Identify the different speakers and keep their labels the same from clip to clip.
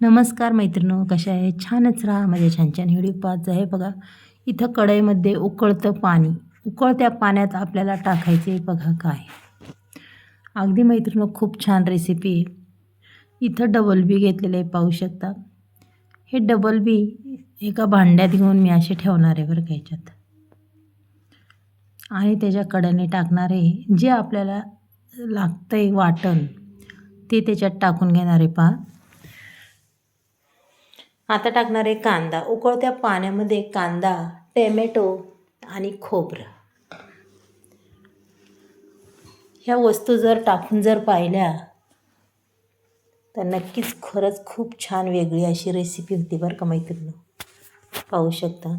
Speaker 1: नमस्कार मैत्रिणो कशा आहे? छानच राहा माझ्या छान छान व्हिडिओ पाच आहे बघा इथं कढईमध्ये उकळतं पाणी. उकळत्या पाण्यात आपल्याला टाकायचे आहे. बघा काय. अगदी मैत्रिणो खूप छान रेसिपी आहे. इथं डबल बी घेतलेलं आहे पाहू शकता. हे डबल बी एका भांड्यात घेऊन मी असे ठेवणार आहे बरं घ्यायच्यात ह्याच्यात आणि त्याच्या कड्याने टाकणार आहे. जे आपल्याला लागतं आहे वाटण ते त्याच्यात टाकून घेणार आहे पहा. आता टाकणार आहे कांदा उकळत्या पाण्यामध्ये कांदा टॅमॅटो आणि खोबरं. ह्या वस्तू जर टाकून जर पाहिल्या तर नक्कीच खरंच खूप छान वेगळी अशी रेसिपी होती बरं का मैत्रिणी. पाहू शकता.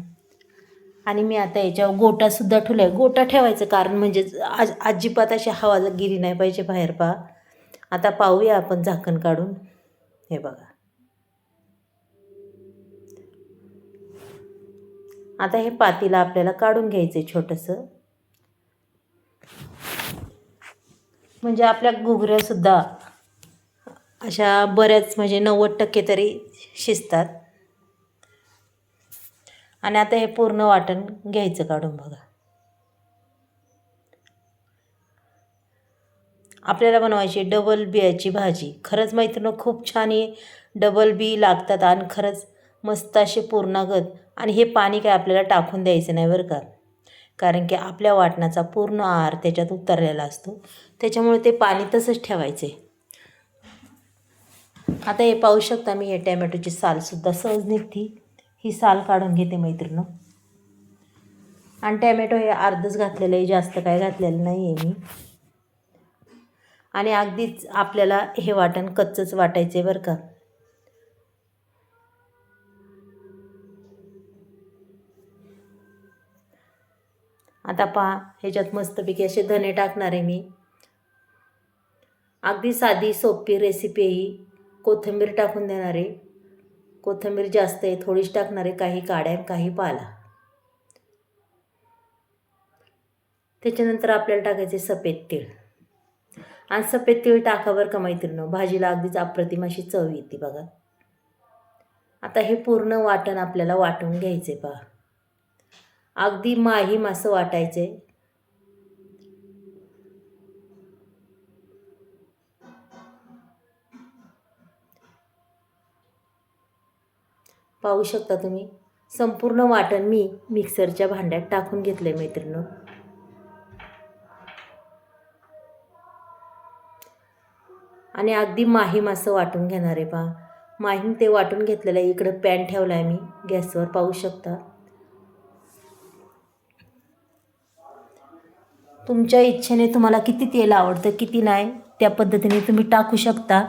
Speaker 1: आणि मी आता याच्यावर गोटासुद्धा ठेवला आहे गोटा ठेवायचं कारण म्हणजे आज अजिबात अशी हवा गिरी नाही पाहिजे बाहेर पहा. आता पाहूया आपण झाकण काढून. हे बघा. आता हे पातीला आपल्याला काढून घ्यायचं आहे छोटंसं. म्हणजे आपल्या घुगऱ्यासुद्धा अशा बऱ्याच म्हणजे नव्वद टक्के तरी शिजतात. आणि आता हे पूर्ण वाटण घ्यायचं काढून बघा. आपल्याला बनवायची डबल बियाची भाजी. खरंच मैत्रिणी खूप छान आहे डबल बी लागतात आणि खरंच मस्त असे पूर्णागत आणि हे पाणी काय आपल्याला टाकून द्यायचं नाही बरं का? कारण की आपल्या वाटणाचा पूर्ण आहार त्याच्यात उतरलेला असतो. त्याच्यामुळे ते पाणी तसंच ठेवायचे. आता हे पाहू शकता मी हे टॅमॅटोची सालसुद्धा सहज निघती. ही साल काढून घेते मैत्रिणं आणि टॅमॅटो हे अर्धच घातलेलं आहे जास्त काय घातलेलं नाही आहे मी. आणि अगदीच आपल्याला हे वाटण कच्चंच वाटायचं आहे बरं का? आता पहा ह्याच्यात मस्तपैकी असे धने टाकणार आहे मी. अगदी साधी सोपी रेसिपी ही कोथिंबीर टाकून देणार आहे. कोथिंबीर जास्त आहे थोडीच टाकणार आहे काही काड्या काही पाला. त्याच्यानंतर आपल्याला टाकायचे सफेद तीळ. आणि सफेद तीळ टाकावर का मैत्रिणं भाजीला अगदीच अप्रतिम अशी चव येते बघा. आता हे पूर्ण वाटण आपल्याला वाटून घ्यायचे पहा. अगदी माहीम असं वाटायचे. पाहू शकता तुम्ही संपूर्ण वाटण मी मिक्सरच्या भांड्यात टाकून घेतले मैत्रिणी आणि अगदी माहीम असं वाटून घेणार आहे पहा. माहीम ते वाटून घेतलेलं आहे इकडं पॅन ठेवला आहे मी गॅसवर पाहू शकता. तुमच्या इच्छेने तुम्हाला किती तेल आवडतं किती नाही त्या पद्धतीने तुम्ही टाकू शकता.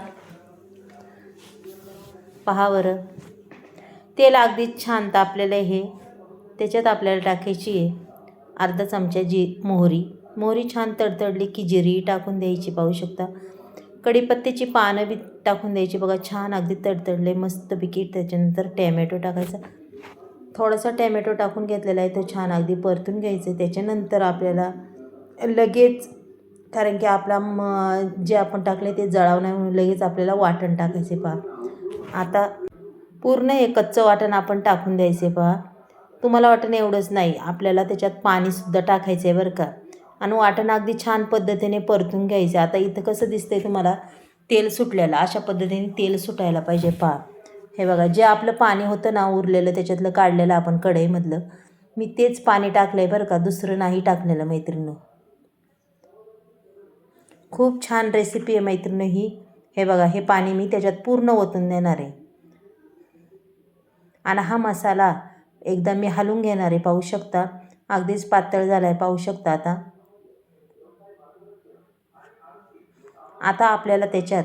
Speaker 1: पहा बरं. तेल अगदी छान तापलेलं आहे हे. त्याच्यात आपल्याला टाकायची आहे अर्धा चमचा जी मोहरी. मोहरी छान तडतडली की जिरी टाकून द्यायची पाहू शकता. कढीपत्त्याची पानं बी टाकून द्यायची. बघा छान अगदी तडतडले मस्तपैकी त्याच्यानंतर टॅमॅटो टाकायचा. थोडासा टॅमॅटो टाकून घेतलेला आहे तो छान अगदी परतून घ्यायचं त्याच्यानंतर आपल्याला लगेच कारण की आपला म जे आपण टाकले ते जळाव नाही म्हणून लगेच आपल्याला वाटण टाकायचे पहा. आता पूर्ण हे कच्चं वाटण आपण टाकून द्यायचे पहा. तुम्हाला वाटण एवढंच नाही आपल्याला त्याच्यात पाणीसुद्धा टाकायचं आहे बरं का. आणि वाटण अगदी छान पद्धतीने परतून घ्यायचं आता इथं कसं दिसतं आहे तुम्हाला तेल सुटलेलं अशा पद्धतीने तेल सुटायला पाहिजे पहा. हे बघा जे आपलं पाणी होतं ना उरलेलं त्याच्यातलं काढलेलं आपण कढईमधलं मी तेच पाणी टाकलं आहे बरं का दुसरं नाही टाकलेलं मैत्रिणी. खूप छान रेसिपी आहे मैत्रिणी ही. हे बघा हे पाणी मी त्याच्यात पूर्ण ओतून देणार आहे. आणि हा मसाला एकदा मी हलवून घेणार आहे पाहू शकता. अगदीच पातळ झाला आहे पाहू शकता आता. आता आपल्याला त्याच्यात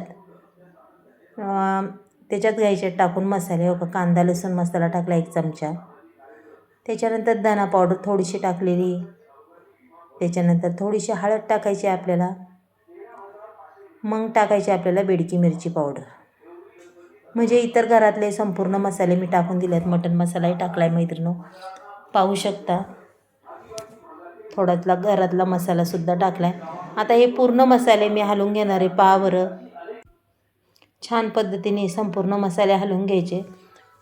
Speaker 1: त्याच्यात घ्यायचे टाकून मसाले. हो का कांदा लसूण मसाला टाकला एक चमचा. त्याच्यानंतर धना पावडर थोडीशी टाकलेली. त्याच्यानंतर थोडीशी हळद टाकायची आपल्याला. मग टाकायची आपल्याला बेडकी मिरची पावडर. म्हणजे इतर घरातले संपूर्ण मसाले मी टाकून दिले आहेत मटन मसालाही टाकला आहे मैत्रिणी. पाहू शकता. थोडातला घरातला मसालासुद्धा टाकला आहे आता हे पूर्ण मसाले मी हलवून घेणार आहे पावरं छान पद्धतीने संपूर्ण मसाले हलवून घ्यायचे.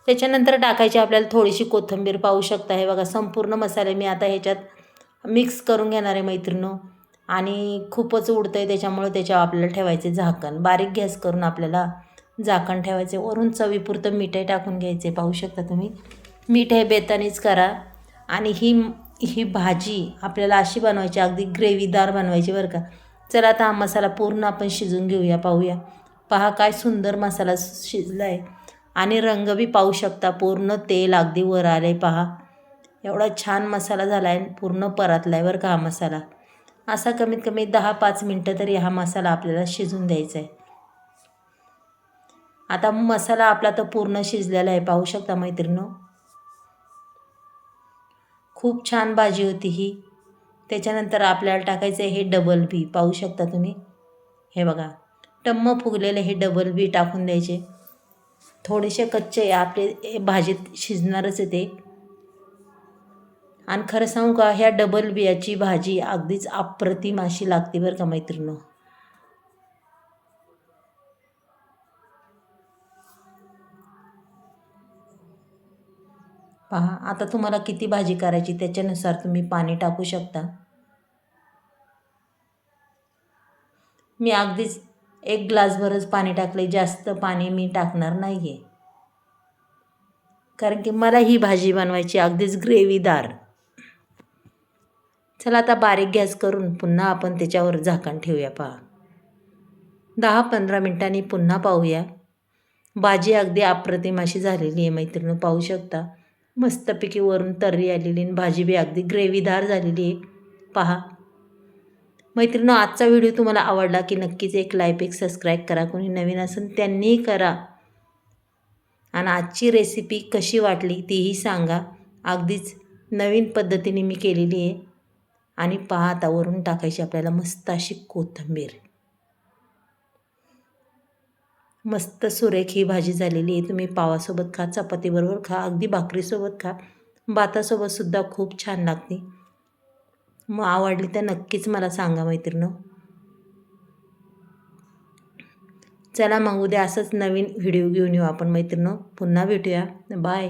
Speaker 1: त्याच्यानंतर टाकायची आपल्याला थोडीशी कोथिंबीर पाहू शकता. हे बघा संपूर्ण मसाले मी आता ह्याच्यात मिक्स करून घेणार आहे मैत्रिणो. आणि खूपच उडतं आहे त्याच्यामुळे त्याच्यावर आपल्याला ठेवायचे झाकण. बारीक गॅस करून आपल्याला झाकण ठेवायचे. वरून चवीपुरतं मीठही टाकून घ्यायचे. पाहू शकता तुम्ही. मीठ हे बेतानीच करा. आणि ही ही भाजी आपल्याला अशी बनवायची अगदी ग्रेव्हीदार बनवायची बरं का. चला आता हा मसाला पूर्ण आपण शिजून घेऊया पाहूया. पहा काय सुंदर मसाला शिजला आहे आणि रंग बी पाहू शकता पूर्ण तेल अगदी वर आलं आहे पहा. एवढा छान मसाला झाला आहे पूर्ण परातला आहे बरं का हा मसाला. असा कमीत कमी दहा पाच मिनटं तरी हा मसाला आपल्याला शिजून द्यायचा आहे आता मसाला आपला तर पूर्ण शिजलेला आहे पाहू शकता मैत्रिणो खूप छान भाजी होती ही. त्याच्यानंतर आपल्याला टाकायचं आहे हे डबल बी पाहू शकता तुम्ही. हे बघा टम्म फुगलेले हे डबल बी टाकून द्यायचे. थोडेसे कच्चे आपले हे भाजीत शिजणारच आहे ते. आणि खरं सांगू का ह्या डबल बियाची भाजी अगदीच अप्रतिम अशी लागते बरं का मैत्रिणी पहा आता तुम्हाला किती भाजी करायची त्याच्यानुसार तुम्ही पाणी टाकू शकता. मी अगदीच एक ग्लासभरच पाणी टाकले जास्त पाणी मी टाकणार नाही आहे कारण की मला ही भाजी बनवायची अगदीच ग्रेव्हीदार चला आता बारीक गॅस करून पुन्हा आपण त्याच्यावर झाकण ठेवूया पहा. दहा पंधरा मिनटांनी पुन्हा पाहूया. भाजी अगदी अप्रतिम अशी झालेली आहे मैत्रिणी. पाहू शकता. मस्तपैकी वरून तर्री आलेली आणि भाजी बी अगदी ग्रेव्हीदार झालेली आहे. पहा. मैत्रिणी आजचा व्हिडिओ तुम्हाला आवडला की नक्कीच एक लाईक एक सबस्क्राईब करा. कोणी नवीन असेल त्यांनीही करा. आणि आजची रेसिपी कशी वाटली तीही सांगा. अगदीच नवीन पद्धतीने मी केलेली आहे. आणि पहा आता वरून टाकायची आपल्याला मस्त अशी कोथिंबीर. मस्त सुरेख ही भाजी झालेली आहे. तुम्ही पावासोबत खा चपातीबरोबर खा अगदी भाकरीसोबत खा. भातासोबतसुद्धा खूप छान लागते. मग आवडली तर नक्कीच मला सांगा मैत्रिणं. चला मग उद्या असंच नवीन व्हिडिओ घेऊन येऊ आपण मैत्रिणं. पुन्हा भेटूया. बाय.